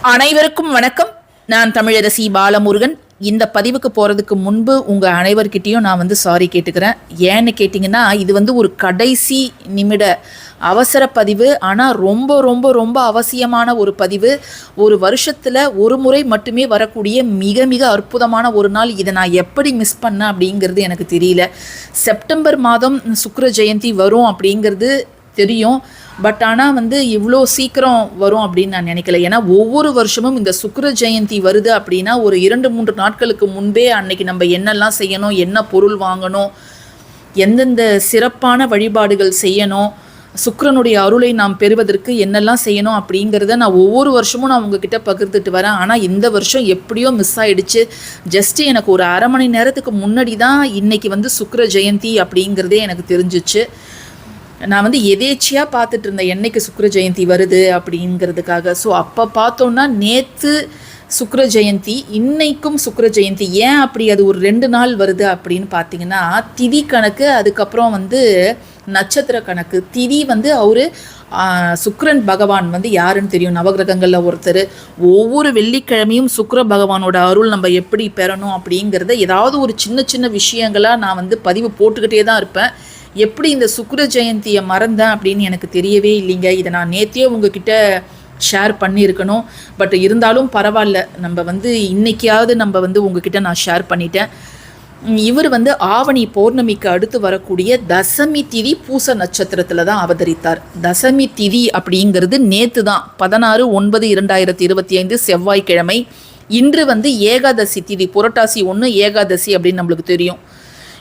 அனைவருக்கும் வணக்கம். நான் தமிழரசி பாலமுருகன். இந்த பதிவுக்கு போகிறதுக்கு முன்பு உங்கள் அனைவர்கிட்டையும் நான் வந்து சாரி கேட்டுக்கிறேன். ஏன்னு கேட்டிங்கன்னா இது வந்து ஒரு கடைசி நிமிட அவசர பதிவு. ஆனால் ரொம்ப ரொம்ப ரொம்ப அவசியமான ஒரு பதிவு. ஒரு வருஷத்தில் ஒரு முறை மட்டுமே வரக்கூடிய மிக மிக அற்புதமான ஒரு நாள். இதை நான் எப்படி மிஸ் பண்ணேன் அப்படிங்கிறது எனக்கு தெரியல. செப்டம்பர் மாதம் சுக்கர ஜெயந்தி வரும் அப்படிங்கிறது தெரியும். பட் ஆனால் வந்து இவ்வளோ சீக்கிரம் வரும் அப்படின்னு நான் நினைக்கல. ஏன்னா ஒவ்வொரு வருஷமும் இந்த சுக்கர ஜெயந்தி வருது அப்படின்னா ஒரு இரண்டு மூன்று நாட்களுக்கு முன்பே அன்னைக்கு நம்ம என்னெல்லாம் செய்யணும் என்ன பொருள் வாங்கணும் எந்தெந்த சிறப்பான வழிபாடுகள் செய்யணும் சுக்கரனுடைய அருளை நாம் பெறுவதற்கு என்னெல்லாம் செய்யணும் அப்படிங்கிறத நான் ஒவ்வொரு வருஷமும் நான் உங்ககிட்ட பகிர்ந்துட்டு வரேன். ஆனால் இந்த வருஷம் எப்படியோ மிஸ் ஆகிடுச்சு ஜஸ்ட் எனக்கு ஒரு அரை மணி நேரத்துக்கு முன்னாடி தான் இன்னைக்கு வந்து சுக்கர ஜெயந்தி அப்படிங்கிறதே எனக்கு தெரிஞ்சிச்சு. நான் வந்து எதேச்சியாக பார்த்துட்டு இருந்தேன் என்னைக்கு சுக்கர ஜெயந்தி வருது அப்படிங்கிறதுக்காக. ஸோ அப்போ பார்த்தோன்னா நேற்று சுக்கர ஜெயந்தி இன்னைக்கும் சுக்கர ஜெயந்தி. ஏன் அப்படி அது ஒரு ரெண்டு நாள் வருது அப்படின்னு பார்த்தீங்கன்னா திதி கணக்கு அதுக்கப்புறம் வந்து நட்சத்திர கணக்கு. திதி வந்து அவர் சுக்ரன் பகவான் வந்து யாருன்னு தெரியும்? நவகிரகங்களில் ஒருத்தர். ஒவ்வொரு வெள்ளிக்கிழமையும் சுக்ர பகவானோட அருள் நம்ம எப்படி பெறணும் அப்படிங்கிறத ஏதாவது ஒரு சின்ன சின்ன விஷயங்களாக நான் வந்து பதிவு போட்டுக்கிட்டே தான் இருப்பேன். எப்படி இந்த சுக்கர ஜெயந்தியை மறந்தேன் அப்படின்னு எனக்கு தெரியவே இல்லைங்க. இதை நான் நேத்தியே உங்ககிட்ட ஷேர் பண்ணியிருக்கணும். பட் இருந்தாலும் பரவாயில்ல. நம்ம வந்து இன்னைக்காவது நம்ம வந்து உங்ககிட்ட நான் ஷேர் பண்ணிட்டேன். இவர் வந்து ஆவணி பௌர்ணமிக்கு அடுத்து வரக்கூடிய தசமி திதி பூச நட்சத்திரத்தில் தான் அவதரித்தார். தசமி திதி அப்படிங்கிறது நேற்று தான். பதினாறு ஒன்பது இரண்டாயிரத்தி இருபத்தி ஐந்து செவ்வாய்க்கிழமை. இன்று வந்து ஏகாதசி திதி புரட்டாசி ஒன்று ஏகாதசி அப்படின்னு நம்மளுக்கு தெரியும்.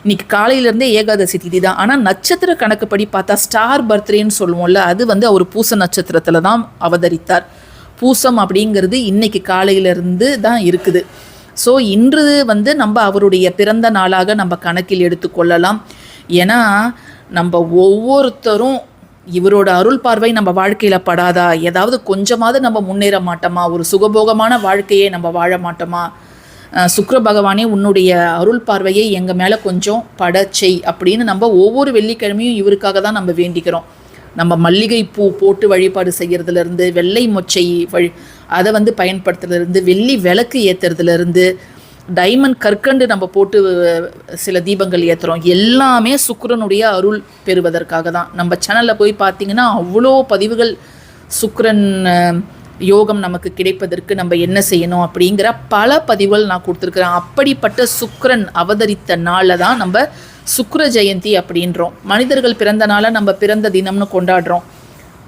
இன்னைக்கு காலையிலேருந்தே ஏகாதசி திதி தான் ஆனால் நட்சத்திர கணக்குப்படி பார்த்தா ஸ்டார் பர்த்டேன்னு சொல்லுவோம்ல அது வந்து அவர் பூச நட்சத்திரத்தில் தான் அவதரித்தார். பூசம் அப்படிங்கிறது இன்னைக்கு காலையிலேருந்து தான் இருக்குது. ஸோ இன்று வந்து நம்ம அவருடைய பிறந்த நாளாக நம்ம கணக்கில் எடுத்துக்கொள்ளலாம் ஏன்னா நம்ம ஒவ்வொருத்தரும் இவரோட அருள் பார்வை நம்ம வாழ்க்கையில் படாதா? ஏதாவது கொஞ்சமாவது நம்ம முன்னேற மாட்டோமா? ஒரு சுகபோகமான வாழ்க்கையை நம்ம வாழ மாட்டோமா? சுக்கர பகவானே உன்னுடைய அருள் பார்வையை எங்கள் மேலே கொஞ்சம் படச்செய் அப்படின்னு நம்ம ஒவ்வொரு வெள்ளிக்கிழமையும் இவருக்காக தான் நம்ம வேண்டிக்கிறோம். நம்ம மல்லிகை பூ போட்டு வழிபாடு செய்கிறதுலேருந்து வெள்ளை மொச்சை வழி அதை வந்து பயன்படுத்துறதுலேருந்து வெள்ளி விளக்கு ஏற்றுறதுலேருந்து டைமண்ட் கற்கண்டு நம்ம போட்டு சில தீபங்கள் ஏற்றுறோம் எல்லாமே சுக்கரனுடைய அருள் பெறுவதற்காக தான். நம்ம சேனலில் போய் பார்த்தீங்கன்னா அவ்வளோ பதிவுகள் சுக்கரன் யோகம் நமக்கு கிடைப்பதற்கு நம்ம என்ன செய்யணும் அப்படிங்கிற பல பதிவுகள் நான் கொடுத்துருக்குறேன். அப்படிப்பட்ட சுக்கரன் அவதரித்த நாளில் தான் நம்ம சுக்கர ஜெயந்தி அப்படின்றோம். மனிதர்கள் பிறந்த நாளை நம்ம பிறந்த தினம்னு கொண்டாடுறோம்.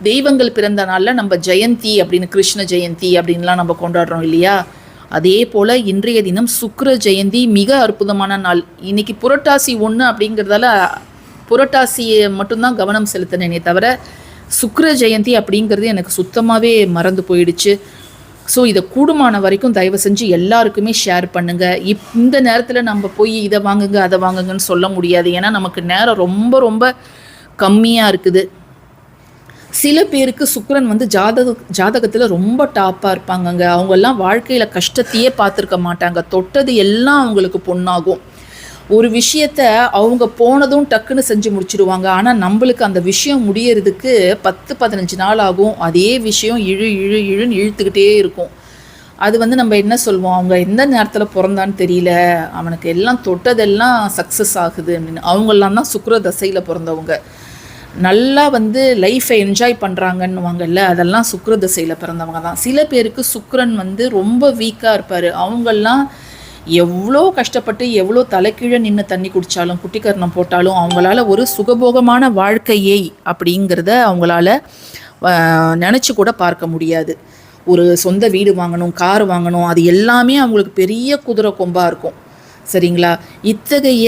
தெய்வங்கள் பிறந்த நாளில் நம்ம ஜெயந்தி அப்படின்னு கிருஷ்ண ஜெயந்தி அப்படின்லாம் நம்ம கொண்டாடுறோம் இல்லையா? அதே போல் இன்றைய தினம் சுக்கர ஜெயந்தி மிக அற்புதமான நாள். இன்னைக்கு புரட்டாசி ஒன்று அப்படிங்கிறதால புரட்டாசியை மட்டும்தான் கவனம் செலுத்தினேனே தவிர சுக்கர ஜெயந்தி அப்படிங்கிறது எனக்கு சுத்தமாகவே மறந்து போயிடுச்சு. ஸோ இதை கூடுமான வரைக்கும் தயவு செஞ்சு எல்லாருக்குமே ஷேர் பண்ணுங்க. இப் இந்த நேரத்தில் நம்ம போய் இதை வாங்குங்க அதை வாங்குங்கன்னு சொல்ல முடியாது. ஏன்னா நமக்கு நேரம் ரொம்ப ரொம்ப கம்மியாக இருக்குது. சில பேருக்கு சுக்கரன் வந்து ஜாதக ஜாதகத்தில் ரொம்ப டாப்பாக இருப்பாங்கங்க. அவங்கெல்லாம் வாழ்க்கையில் கஷ்டத்தையே பார்த்துருக்க மாட்டாங்க. தொட்டது எல்லாம் அவங்களுக்கு பொண்ணாகும். ஒரு விஷயத்த அவங்க போனதும் டக்குன்னு செஞ்சு முடிச்சிடுவாங்க ஆனால் நம்மளுக்கு அந்த விஷயம் முடியறதுக்கு பத்து பதினஞ்சு நாள் ஆகும். அதே விஷயம் இழு இழு இழுன்னு இழுத்துக்கிட்டே இருக்கும். அது வந்து நம்ம என்ன சொல்லுவோம் அவங்க எந்த நேரத்தில் பிறந்தான்னு தெரியல. அவனுக்கு எல்லாம் தொட்டதெல்லாம் சக்ஸஸ் ஆகுது அப்படின்னு. அவங்கெல்லாம் தான் சுக்கர தசையில் பிறந்தவங்க. நல்லா வந்து லைஃப்பை என்ஜாய் பண்ணுறாங்கன்னுவாங்கல்ல அதெல்லாம் சுக்கர திசையில் பிறந்தவங்க தான். சில பேருக்கு சுக்கரன் வந்து ரொம்ப வீக்காக இருப்பார். அவங்கெல்லாம் எவ்வளோ கஷ்டப்பட்டு எவ்வளோ தலைக்கீழே நின்று தண்ணி குடித்தாலும் குட்டிக்கரணம் போட்டாலும் அவங்களால ஒரு சுகபோகமான வாழ்க்கையை அப்படிங்கிறத அவங்களால நினச்சி கூட பார்க்க முடியாது. ஒரு சொந்த வீடு வாங்கணும் கார் வாங்கணும் அது எல்லாமே அவங்களுக்கு பெரிய குதிரை கொம்பாக இருக்கும். சரிங்களா? இத்தகைய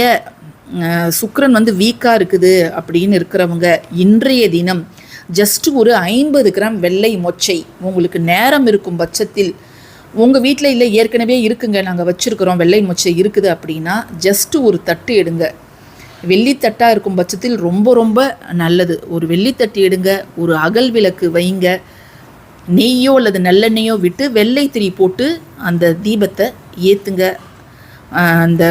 சுக்கரன் வந்து வீக்காக இருக்குது அப்படின்னு இருக்கிறவங்க இன்றைய தினம் ஜஸ்ட் ஒரு ஐம்பது கிராம் வெள்ளை மொச்சை உங்களுக்கு நேரம் இருக்கும் பட்சத்தில் உங்கள் வீட்டில் இல்லை ஏற்கனவே இருக்குங்க. நாங்கள் வச்சுருக்கிறோம். வெள்ளை மொச்சை இருக்குது அப்படின்னா ஜஸ்ட்டு ஒரு தட்டு எடுங்க. வெள்ளித்தட்டாக இருக்கும் பட்சத்தில் ரொம்ப ரொம்ப நல்லது. ஒரு வெள்ளித்தட்டு எடுங்க. ஒரு அகல் விளக்கு வைங்க. நெய்யோ அல்லது நல்லெண்ணெயோ விட்டு வெள்ளை திரி போட்டு அந்த தீபத்தை ஏற்றுங்க அந்த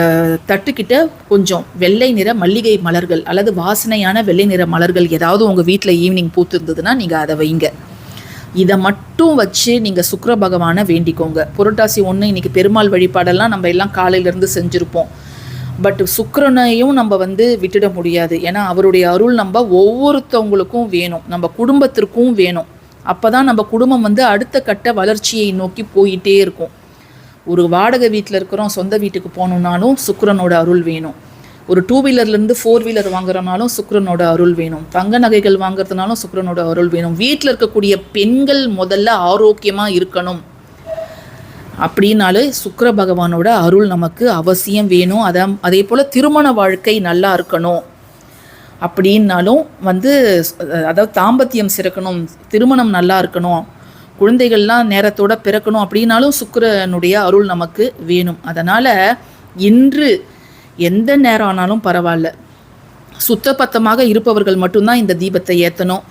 தட்டுக்கிட்ட கொஞ்சம் வெள்ளை நிற மல்லிகை மலர்கள் அல்லது வாசனையான வெள்ளை நிற மலர்கள் ஏதாவது உங்கள் வீட்டில் ஈவினிங் பூத்து இருந்ததுன்னா நீங்கள் அதை வைங்க. இதை மட்டும் வச்சு நீங்கள் சுக்கர பகவானை வேண்டிக்கோங்க. புரட்டாசி ஒன்று இன்னைக்கு பெருமாள் வழிபாடெல்லாம் நம்ம எல்லாம் காலையிலேருந்து செஞ்சுருப்போம். பட் சுக்கரனையும் நம்ம வந்து விட்டுட முடியாது. ஏன்னா அவருடைய அருள் நம்ம ஒவ்வொருத்தவங்களுக்கும் வேணும். நம்ம குடும்பத்திற்கும் வேணும். அப்போ தான் நம்ம குடும்பம் வந்து அடுத்த கட்ட வளர்ச்சியை நோக்கி போயிட்டே இருக்கும். ஒரு வாடகை வீட்டில் இருக்கிறோம் சொந்த வீட்டுக்கு போகணுன்னாலும் சுக்கரனோட அருள் வேணும். ஒரு டூ வீலர்லேருந்து ஃபோர் வீலர் வாங்குறனாலும் சுக்கிரனோட அருள் வேணும். தங்க நகைகள் வாங்குறதுனாலும் சுக்கரனோட அருள் வேணும். வீட்டில் இருக்கக்கூடிய பெண்கள் முதல்ல ஆரோக்கியமாக இருக்கணும். அப்படின்னாலே சுக்கர பகவானோட அருள் நமக்கு அவசியம் வேணும். அதை அதே போல் திருமண வாழ்க்கை நல்லா இருக்கணும். அப்படின்னாலும் வந்து அதாவது தாம்பத்தியம் சிறக்கணும். திருமணம் நல்லா இருக்கணும். குழந்தைகள்லாம் நேரத்தோட பிறக்கணும். அப்படின்னாலும் சுக்கரனுடைய அருள் நமக்கு வேணும். அதனால் இன்று எந்த நேரம் ஆனாலும் பரவாயில்ல. சுத்தபத்தமாக இருப்பவர்கள் மட்டும்தான் இந்த தீபத்தை ஏற்றணும்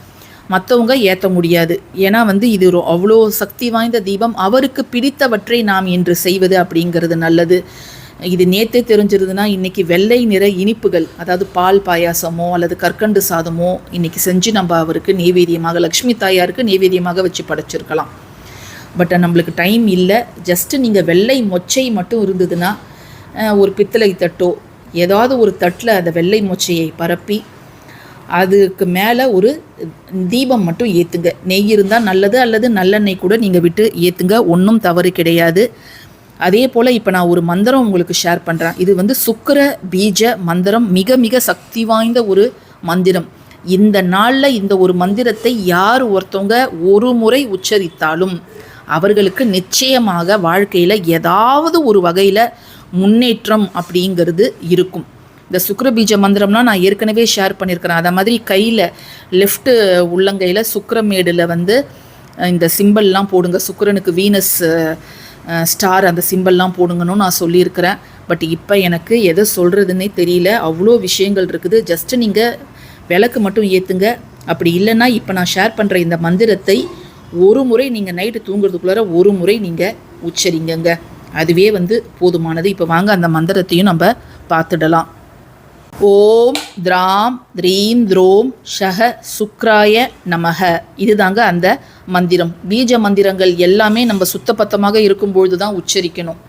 மற்றவங்க ஏற்ற முடியாது. ஏன்னா வந்து இது ஒரு அவ்வளோ சக்தி வாய்ந்த தீபம். அவருக்கு பிடித்தவற்றை நாம் இன்று செய்வது அப்படிங்கிறது நல்லது. இது நேற்றே தெரிஞ்சிருதுன்னா இன்றைக்கி வெள்ளை நிற இனிப்புகள் அதாவது பால் பாயாசமோ அல்லது கற்கண்டு சாதமோ இன்றைக்கி செஞ்சு நம்ம அவருக்கு நெய்வேத்தியமாக லக்ஷ்மி தாயாருக்கு நெய்வேத்தியமாக வச்சு படைச்சிருக்கலாம். பட் நம்மளுக்கு டைம் இல்லை. ஜஸ்ட்டு நீங்கள் வெள்ளை மொச்சை மட்டும் இருந்ததுன்னா ஒரு பித்தளை தட்டோ ஏதாவது ஒரு தட்டில் அந்த வெள்ளை மூச்சையை பரப்பி அதுக்கு மேலே ஒரு தீபம் மட்டும் ஏற்றுங்க நெய் இருந்தால் நல்லது அல்லது நல்லெண்ணெய் கூட நீங்கள் விட்டு ஏற்றுங்க ஒன்றும் தவறு கிடையாது. அதே போல் இப்போ நான் ஒரு மந்திரம் உங்களுக்கு ஷேர் பண்ணுறேன் இது வந்து சுக்கிர பீஜ மந்திரம் மிக மிக சக்தி வாய்ந்த ஒரு மந்திரம். இந்த நாளில் இந்த ஒரு மந்திரத்தை யார் ஒருத்தவங்க ஒரு முறை உச்சரித்தாலும் அவர்களுக்கு நிச்சயமாக வாழ்க்கையில் ஏதாவது ஒரு வகையில் முன்னேற்றம் அப்படிங்கிறது இருக்கும். இந்த சுக்கரபீஜ மந்திரம்லாம் நான் ஏற்கனவே ஷேர் பண்ணியிருக்கிறேன் அதை மாதிரி கையில் லெஃப்ட்டு உள்ளங்கையில் சுக்கரமேடில் வந்து இந்த சிம்பிள்லாம் போடுங்க. சுக்கரனுக்கு வீனஸ் ஸ்டார் அந்த சிம்பிள்லாம் போடுங்கன்னு நான் சொல்லியிருக்கிறேன். பட் இப்போ எனக்கு எதை சொல்கிறதுன்னே தெரியல. அவ்வளோ விஷயங்கள் இருக்குது. ஜஸ்ட்டு நீங்கள் விளக்கு மட்டும் ஏற்றுங்க அப்படி இல்லைன்னா இப்போ நான் ஷேர் பண்ணுற இந்த மந்திரத்தை ஒரு முறை நீங்கள் நைட்டு தூங்குறதுக்குள்ளார ஒரு முறை நீங்கள் உச்சரிங்கங்க. அதுவே வந்து போதுமானது. இப்போ வாங்க அந்த மந்திரத்தையும் நம்ம பார்த்துடலாம். ஓம் திராம் த்ரீம் த்ரோம் ஷஹ சுக்ராய நமக இதுதாங்க அந்த மந்திரம். பீஜ மந்திரங்கள் எல்லாமே நம்ம சுத்தபத்தமாக இருக்கும்பொழுது தான் உச்சரிக்கணும்.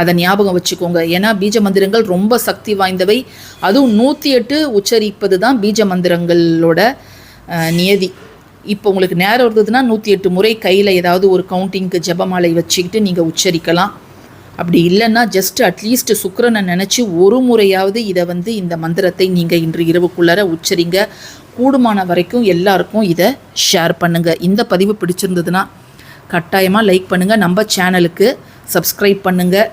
அதை ஞாபகம் வச்சுக்கோங்க. ஏன்னா பீஜ மந்திரங்கள் ரொம்ப சக்தி வாய்ந்தவை. அதுவும் நூற்றி எட்டு உச்சரிப்பது தான் பீஜ மந்திரங்களோட நியதி. இப்போ உங்களுக்கு நேரம் இருந்ததுன்னா நூற்றி எட்டு முறை கையில் ஏதாவது ஒரு கவுண்டிங்க்கு ஜெபமாலை வச்சுக்கிட்டு நீங்கள் உச்சரிக்கலாம். அப்படி இல்லைன்னா ஜஸ்ட் அட்லீஸ்ட் சுக்கரனை நினச்சி ஒரு முறையாவது இதை வந்து இந்த மந்திரத்தை நீங்கள் இன்று இரவுக்குள்ளார உச்சரிங்க. கூடுமான வரைக்கும் எல்லாருக்கும் இதை ஷேர் பண்ணுங்கள் இந்த பதிவு பிடிச்சிருந்ததுன்னா கட்டாயமாக லைக் பண்ணுங்கள் நம்ம சேனலுக்கு சப்ஸ்கிரைப் பண்ணுங்கள்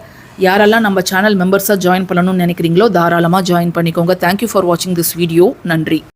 யாரெல்லாம் நம்ம சேனல் மெம்பர்ஸாக ஜாயின் பண்ணணும்னு நினைக்கிறீங்களோ தாராளமாக ஜாயின் பண்ணிக்கோங்க. தேங்க்யூ ஃபார் வாட்சிங் திஸ் வீடியோ நன்றி.